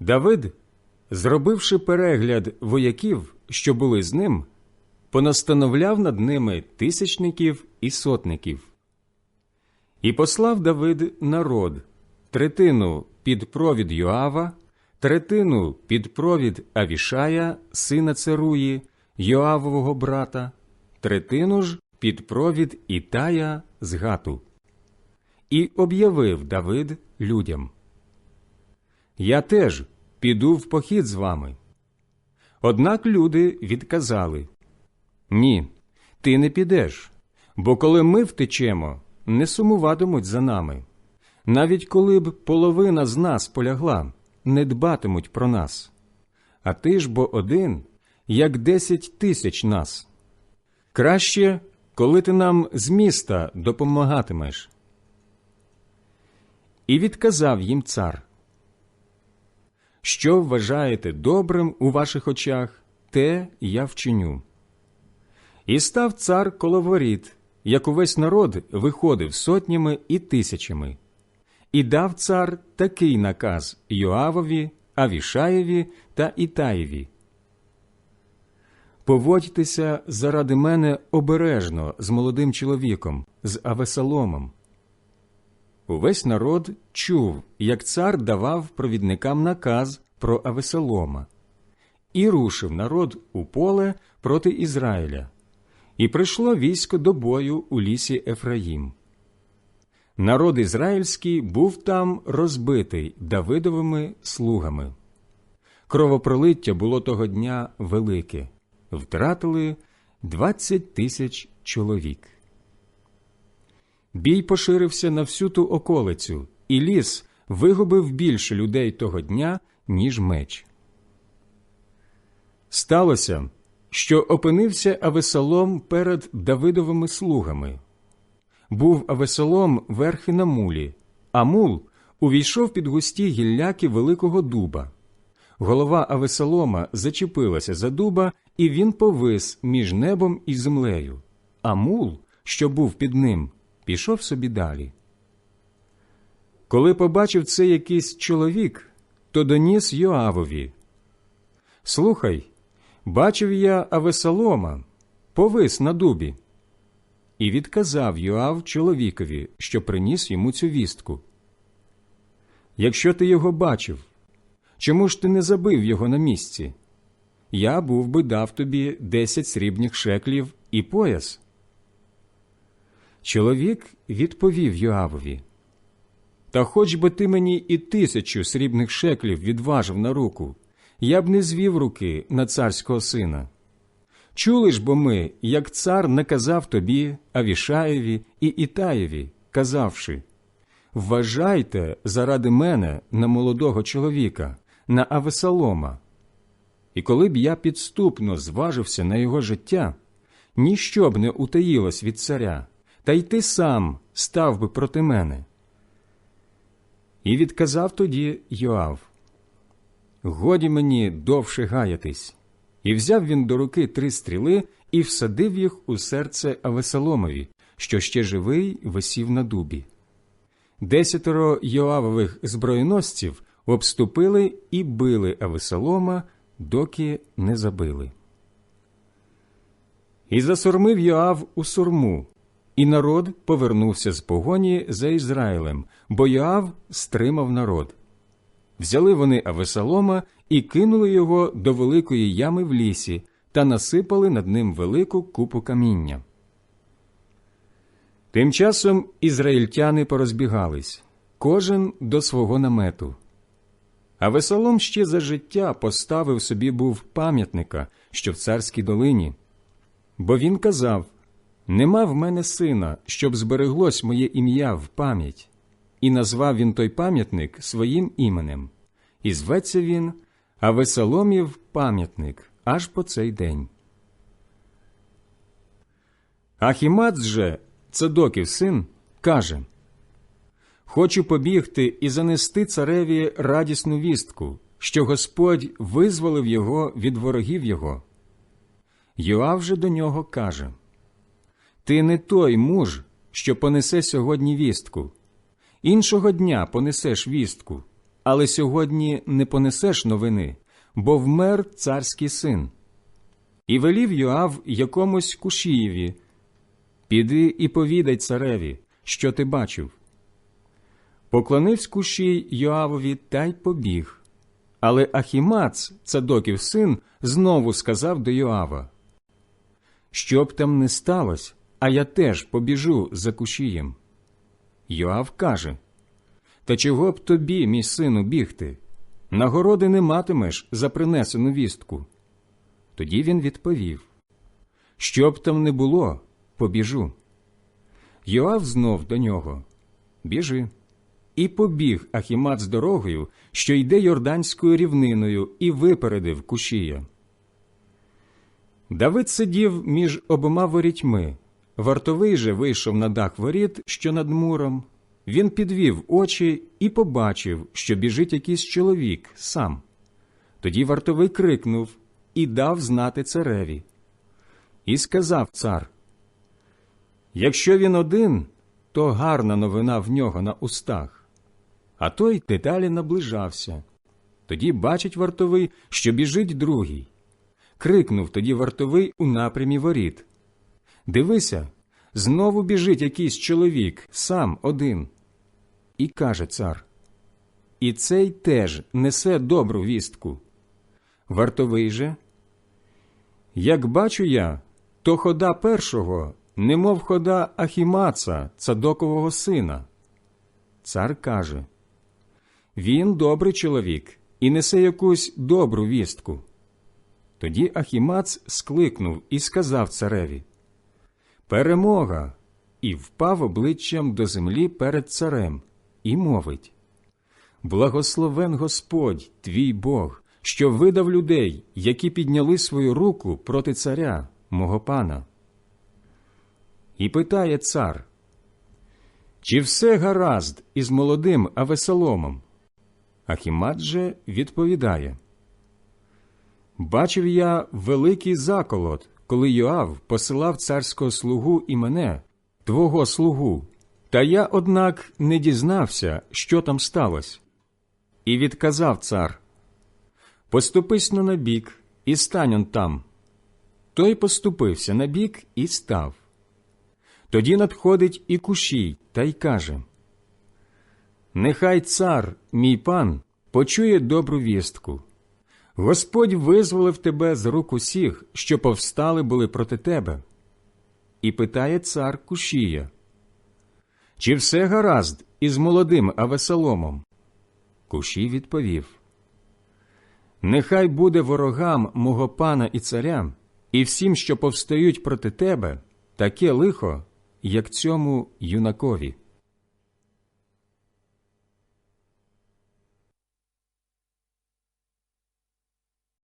Давид, зробивши перегляд вояків, що були з ним, понастановляв над ними тисячників і сотників. І послав Давид народ третину під провід Йоава, третину під провід Авішая, сина Церуї, Йоавового брата, третину ж під провід Ітая з Гату. І об'явив Давид людям. Я теж піду в похід з вами. Однак люди відказали Ні, ти не підеш, бо коли ми втечемо, не сумуватимуть за нами. Навіть коли б половина з нас полягла, не дбатимуть про нас. А ти ж бо один, як десять тисяч нас. Краще, коли ти нам з міста допомагатимеш. І відказав їм цар. Що вважаєте добрим у ваших очах, те я вчиню. І став цар коло воріт, як увесь народ виходив сотнями і тисячами. І дав цар такий наказ Йоавові, Авішаєві та Ітаєві. Поводьтеся заради мене обережно з молодим чоловіком, з Авесаломом. Увесь народ чув, як цар давав провідникам наказ про Авесалома, і рушив народ у поле проти Ізраїля, і прийшло військо до бою у лісі Ефраїм. Народ ізраїльський був там розбитий Давидовими слугами. Кровопролиття було того дня велике, втратили двадцять тисяч чоловік. Бій поширився на всю ту околицю, і ліс вигубив більше людей того дня, ніж меч. Сталося, що опинився Авесалом перед Давидовими слугами. Був Авесалом верхи на мулі, а мул увійшов під густі гілляки великого дуба. Голова Авесалома зачепилася за дуба, і він повис між небом і землею, а мул, що був під ним, пішов собі далі. Коли побачив це якийсь чоловік, то доніс Йоавові. Слухай, бачив я Авесалома, повис на дубі. І відказав Йоав чоловікові, що приніс йому цю вістку. Якщо ти його бачив, чому ж ти не забив його на місці? Я був би дав тобі десять срібних шеклів і пояс. Чоловік відповів Йоавові. Та хоч би ти мені і тисячу срібних шеклів відважив на руку, я б не звів руки на царського сина. Чули ж бо ми, як цар наказав тобі, Авішаєві і Ітаєві, казавши Вважайте заради мене на молодого чоловіка, на Авесалома. І коли б я підступно зважився на його життя, ніщо б не утаїлось від царя, та й ти сам став би проти мене. І відказав тоді Йоав Годі мені довше гаятись. І взяв він до руки три стріли і всадив їх у серце Авесаломові, що ще живий висів на дубі. Десятеро Йоавових зброєносців обступили і били Авесалома, доки не забили. І засурмив Йоав у сурму, і народ повернувся з погоні за Ізраїлем, бо Йоав стримав народ. Взяли вони Авесалома і кинули його до великої ями в лісі та насипали над ним велику купу каміння. Тим часом ізраїльтяни порозбігались, кожен до свого намету. А Весолом ще за життя поставив собі був пам'ятника, що в царській долині, бо він казав Нема в мене сина, щоб збереглось моє ім'я в пам'ять, і назвав він той пам'ятник своїм іменем, і зветься він а Весоломів пам'ятник аж по цей день. Ахімац же, Цедоків син, каже Хочу побігти і занести цареві радісну вістку, що Господь визволив його від ворогів його. Йоав же до нього каже Ти не той муж, що понесе сьогодні вістку. Іншого дня понесеш вістку, але сьогодні не понесеш новини, бо вмер царський син. І велів Йоав якомусь кушієві Піди і повідай цареві, що ти бачив. Поклонивсь кушій Йоавові та й побіг. Але Ахімац, цадоків син, знову сказав до Йоава Що б там не сталося, а я теж побіжу за кушієм. Йоав каже Та чого б тобі, мій сину, бігти? Нагороди не матимеш за принесену вістку. Тоді він відповів Що б там не було, побіжу. Йоав знов до нього Біжи. І побіг Ахімат з дорогою, що йде Йорданською рівниною, і випередив кушія. Давид сидів між обома ворітьми. Вартовий же вийшов на дах воріт, що над муром. Він підвів очі і побачив, що біжить якийсь чоловік сам. Тоді вартовий крикнув і дав знати цареві. І сказав цар Якщо він один, то гарна новина в нього на устах. А той деталі наближався. Тоді бачить вартовий, що біжить другий. Крикнув тоді вартовий у напрямі воріт. Дивися, знову біжить якийсь чоловік, сам один. І каже цар. І цей теж несе добру вістку. Вартовий же. Як бачу я, то хода першого немов хода Ахімаца, цадокового сина. Цар каже Він добрий чоловік і несе якусь добру вістку. Тоді Ахімац скликнув і сказав цареві Перемога! І впав обличчям до землі перед царем, і мовить Благословен Господь, твій Бог, що видав людей, які підняли свою руку проти царя, мого пана. І питає цар, чи все гаразд із молодим Авесоломом? Ахімат же відповідає Бачив я великий заколот, коли Йоав посилав царського слугу і мене, твого слугу, та я, однак, не дізнався, що там сталося. І відказав цар Поступись на набік і стань он там. Той поступився на бік і став. Тоді надходить і кушій та й каже Нехай цар, мій пан, почує добру вістку. Господь визволив тебе з рук усіх, що повстали були проти тебе. І питає цар Кушія, чи все гаразд із молодим Авесоломом? Кушій відповів Нехай буде ворогам мого пана і царя, і всім, що повстають проти тебе, таке лихо, як цьому юнакові.